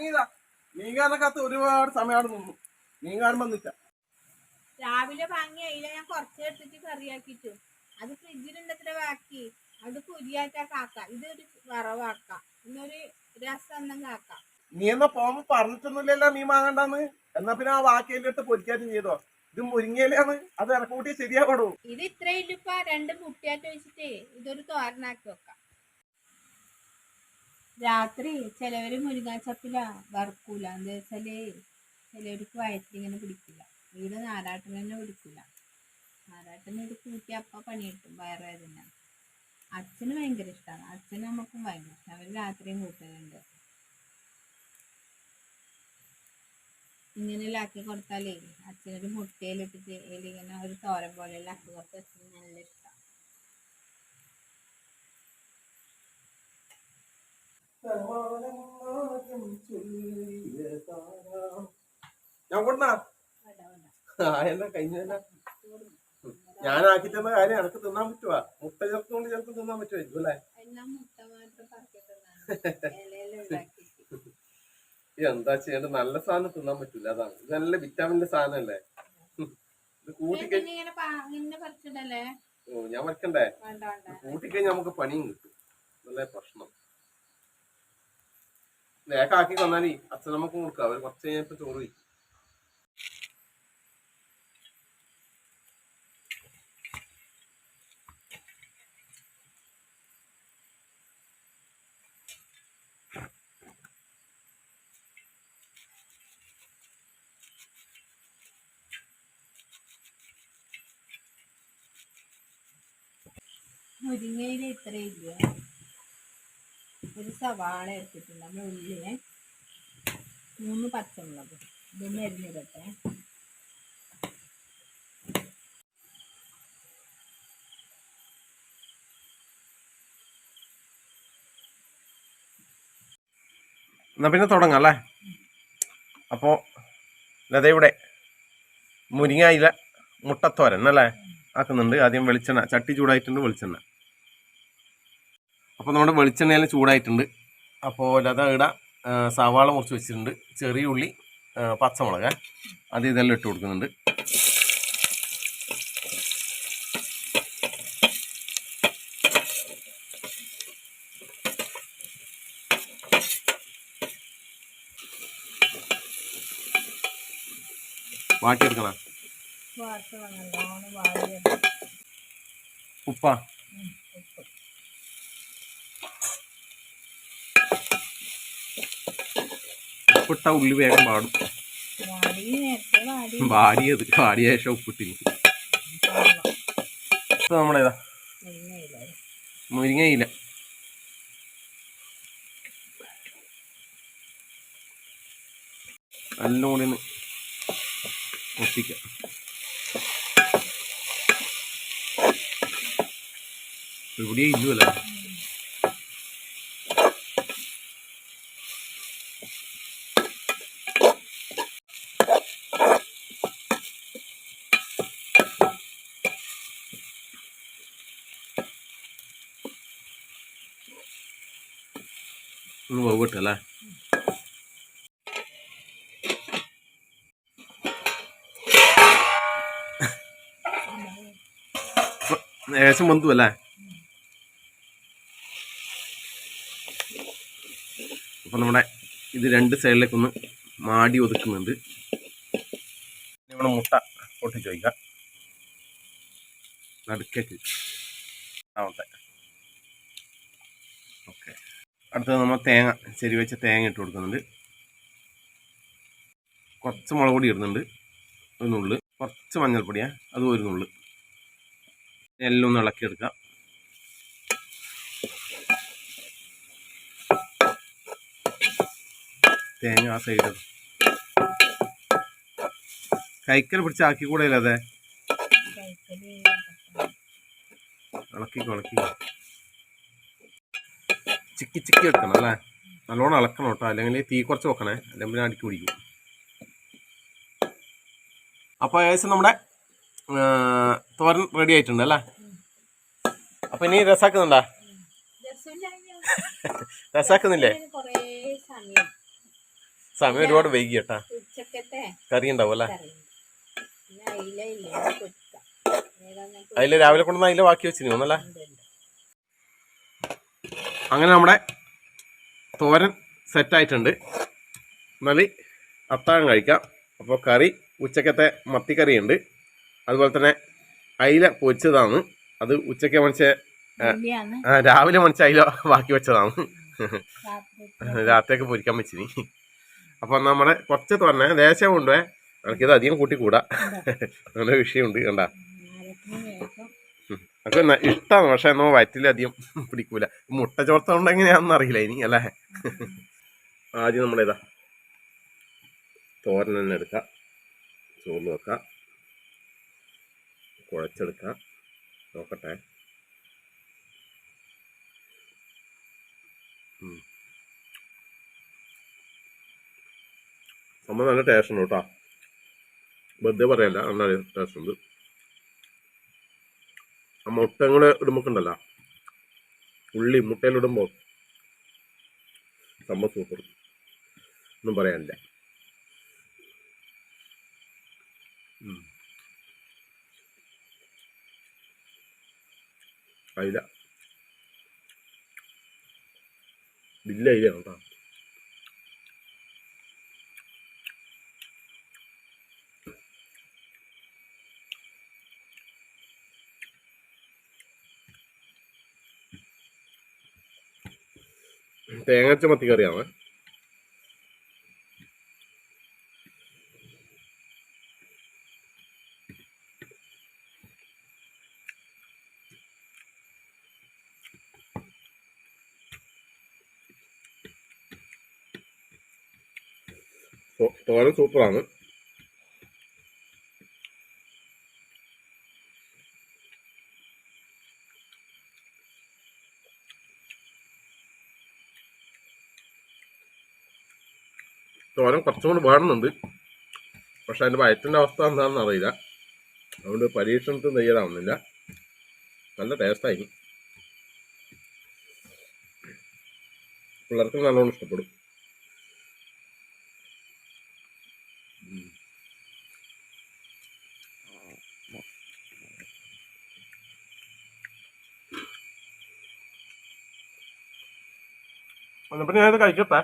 വാങ്ങിയതാ മീൻകാരനകത്ത് ഒരുപാട് സമയമാണ് നിന്നു. മീൻകാരൻ വന്നിട്ട രാവിലെ വാങ്ങിയ അയില ഞാൻ കുറച്ച് എടുത്തിട്ട് കറിയാക്കിട്ടു അത് ഫ്രിഡ്ജിലുണ്ടത്ര ബാക്കി അത് പുരിയാറ്റാ കാക്ക. ഇതൊരു വറവാക്ക. ഇന്നൊരു രസം കാക്ക. നീ എന്നാ പോകുമ്പോ പറഞ്ഞിട്ടൊന്നുമില്ലല്ലോ മീൻ വാങ്ങണ്ടെന്ന്? എന്നാ പിന്നെ ആ ബാക്കിയെടുത്ത് പൊരിക്കാറ്റും ചെയ്തോ? ഇത് മുരിങ്ങയിലാണ് അത് ഇറക്കൂട്ടി ശരിയാവടൂ? ഇത് ഇത്രയില്ല രണ്ടും രണ്ട് മുട്ടിയാറ്റ് വെച്ചിട്ടേ ഇതൊരു തോരനാക്കി വെക്കാം. രാത്രി ചിലവര് മുരിങ്ങാച്ചപ്പില വറുക്കൂല. എന്താ വെച്ചാൽ ചിലവർക്ക് വയറ്റിലിങ്ങനെ പിടിക്കില്ല. വീട് നാരാട്ടിന് തന്നെ പിടിക്കില്ല നാരാട്ടിന് ഇത് കൂട്ടി അപ്പ പണി കിട്ടും വയറുവേദന അച്ഛന് ഭയങ്കര ഇഷ്ടമാണ് അച്ഛനും നമുക്കും ഭയങ്കര ഇഷ്ടം അവർ രാത്രിയും കൂട്ടലുണ്ട്. ഇങ്ങനെ ആക്കി കൊടുത്താലേ അച്ഛനൊരു മുട്ടയിലിട്ടിട്ട് ഇങ്ങനെ ഒരു തോരൻ പോലെ ആക്കി കൊടുത്ത് അച്ഛന് നല്ല ഇഷ്ടം. ഞാൻ കൊണ്ടാ എന്നാ കഴിഞ്ഞ ഞാൻ ആക്കി തന്ന കാര്യം എനക്ക് തിന്നാൻ പറ്റുവാ. മുട്ട ചേർത്തുകൊണ്ട് ചിലപ്പോൾ തിന്നാൻ പറ്റുമായിരിക്കും അല്ലേ? എന്താ ചെയ്യേണ്ടത്? നല്ല സാധനം തിന്നാൻ പറ്റൂല അതാണ്. ഇത് നല്ല വിറ്റാമിന്റെ സാധനല്ലേ? കൂട്ടിക്കഴിഞ്ഞ ഓ ഞാൻ വരക്കണ്ടേ കൂട്ടിക്കഴിഞ്ഞാൽ നമുക്ക് പണിയും കിട്ടും. നല്ല പ്രശ്നം. വേഗാക്കി തന്നാലേ നമുക്ക് കൊടുക്കാം. അവർ കുറച്ച് കഴിഞ്ഞപ്പോ ചോറ് വയ്ക്കും മുരിങ്ങയില ഇത്രയില്ല ഒരു സവാള എടുത്തിട്ടുണ്ട്. നമ്മൾ ഉള്ളിന് മൂന്ന് പച്ചമുളക്. ഇതൊന്ന് അരിഞ്ഞിടട്ടെ എന്നാ പിന്നെ തുടങ്ങാം അല്ലേ? അപ്പോൾ ലതയുടെ മുരിങ്ങയില മുട്ടത്തോരൻ അല്ലേ? ആക്കുന്നുണ്ട്. ആദ്യം വെളിച്ചെണ്ണ ചട്ടി ചൂടായിട്ടുണ്ട് വെളിച്ചെണ്ണ. അപ്പോൾ നമ്മുടെ വെളിച്ചെണ്ണയിൽ ചൂടായിട്ടുണ്ട്. അപ്പോൾ ലത ഇട സവാള മുറിച്ച് വെച്ചിട്ടുണ്ട്. ചെറിയ ഉള്ളി പച്ചമുളക്. അത് ഇതെല്ലാം ഇട്ട് കൊടുക്കുന്നുണ്ട്. വാട്ടിയെടുക്കണം? ഉപ്പാ. ഉപ്പിട്ട ഉള്ളി വേഗം പാടും വാടിയത്. വാടിയ ശേഷം ഉപ്പിട്ടിന് നമ്മളേതാ? മുരിങ്ങയില്ല നല്ലോണിന്ന് ഒട്ടിക്കാം ഇവിടെ ഇല്ലുമല്ല ഒന്ന് വേവിട്ടല്ലേ ഏകദേശം വന്നു അല്ലേ അപ്പൊ നമ്മുടെ ഇത് രണ്ട് സൈഡിലേക്ക് ഒന്ന് മാടി ഒതുക്കുന്നുണ്ട്. നമ്മുടെ മുട്ട പൊട്ടിച്ച് വയ്ക്കാം നടുക്കേക്ക്. ആവട്ടെ ഓക്കെ. അടുത്തത് നമ്മൾ തേങ്ങ ചെരി വെച്ച തേങ്ങ ഇട്ട് കൊടുക്കുന്നുണ്ട്. കുറച്ച് മുളക് പൊടി ഇടുന്നുണ്ട്. ഒരു നുള്ള്. കുറച്ച് മഞ്ഞൾപ്പൊടിയാ. അതും ഒരു നുള്ള്. എല്ലാം ഒന്ന് ഇളക്കിയെടുക്കാം തേങ്ങ ആ സൈഡ് കൈക്കൽ പിടിച്ച് ആക്കി കൂടെ അതെ? ഇളക്കി ഇളക്കി ചിക്കി ചിക്കി എടുക്കണം അല്ലേ? നല്ലോണം ഇളക്കണം കേട്ടോ. അല്ലെങ്കിൽ തീ കുറച്ച് വെക്കണേ. അല്ലെങ്കിൽ പിന്നെ അടിക്ക് പിടിക്കും. അപ്പോൾ ഏകദേശം നമ്മുടെ തോരൻ റെഡി ആയിട്ടുണ്ട് അല്ലേ? അപ്പോൾ ഇനി രസാക്കുന്നുണ്ടാ? രസാക്കുന്നില്ലേ? സമയം ഒരുപാട് വൈകി കേട്ടാ. കറി ഉണ്ടാവും അല്ലേ? അതിൽ രാവിലെ കൊണ്ടുവന്ന അതിൽ ബാക്കി വെച്ചിരുന്നു? ഒന്നല്ലേ. അങ്ങനെ നമ്മുടെ തോരൻ സെറ്റായിട്ടുണ്ട് എന്നാൽ അത്താഴം കഴിക്കാം. അപ്പോൾ കറി ഉച്ചക്കത്തെ മത്തിക്കറി ഉണ്ട് അതുപോലെ തന്നെ അയില പൊരിച്ചതാണ്. അത് ഉച്ചയ്ക്ക് മണിച്ച രാവിലെ മണിച്ച അയില ബാക്കി വെച്ചതാണ്. രാത്രി രാത്രിയൊക്കെ പൊരിക്കാൻ വെച്ചിനി അപ്പോൾ നമ്മുടെ കുറച്ച് തോരനെ ദേശം കൊണ്ടുപോയി എനിക്കിത് അധികം കൂട്ടിക്കൂടാ. അങ്ങനെ വിഷയമുണ്ട് കണ്ട. നാരത്തിന് വേഗം അതൊക്കെ ന- ഇഷ്ടമാണ് പക്ഷെ എന്നോ വയറ്റിലധികം പിടിക്കൂല. മുട്ട ചോർത്തോണ്ട് എങ്ങനെയാണെന്ന് അറിയില്ല. ഇനി അല്ലേ? ആദ്യം നമ്മളിതാ തോരൻ തന്നെ എടുക്കാം. ചോറ് നോക്കാം കുഴച്ചെടുക്കാം. നോക്കട്ടെ. നമ്മൾ നല്ല ടേസ്റ്റ് ഉണ്ട് കേട്ടോ. വെറുതെ പറയല്ല. നല്ല ടേസ്റ്റ് ഉണ്ട്. ആ മുട്ട ഇടുമ്പോണ്ടല്ല ഉള്ളി മുട്ടയിലിടുമ്പോൾ സംഭവം സൂപ്പർ ഒന്നും പറയാനില്ല. അയില. ഇല്ല അയില കേട്ടോ തേങ്ങച്ച മത്തി കറിയാണ് തോ- തോരൻ സൂപ്പറാണ്. തോരൻ കുറച്ചും കൂടി വേണമെന്നുണ്ട്. പക്ഷെ അതിന്റെ വയറ്റിന്റെ അവസ്ഥ എന്താണെന്ന് അറിയില്ല. അതുകൊണ്ട് പരീക്ഷണത്തിന് തയ്യാറാവുന്നില്ല. നല്ല ടേസ്റ്റായി. പിള്ളേർക്ക് നല്ലോണം ഇഷ്ടപ്പെടും. പിന്നെ ഞാനിത് കഴിക്കട്ടെ?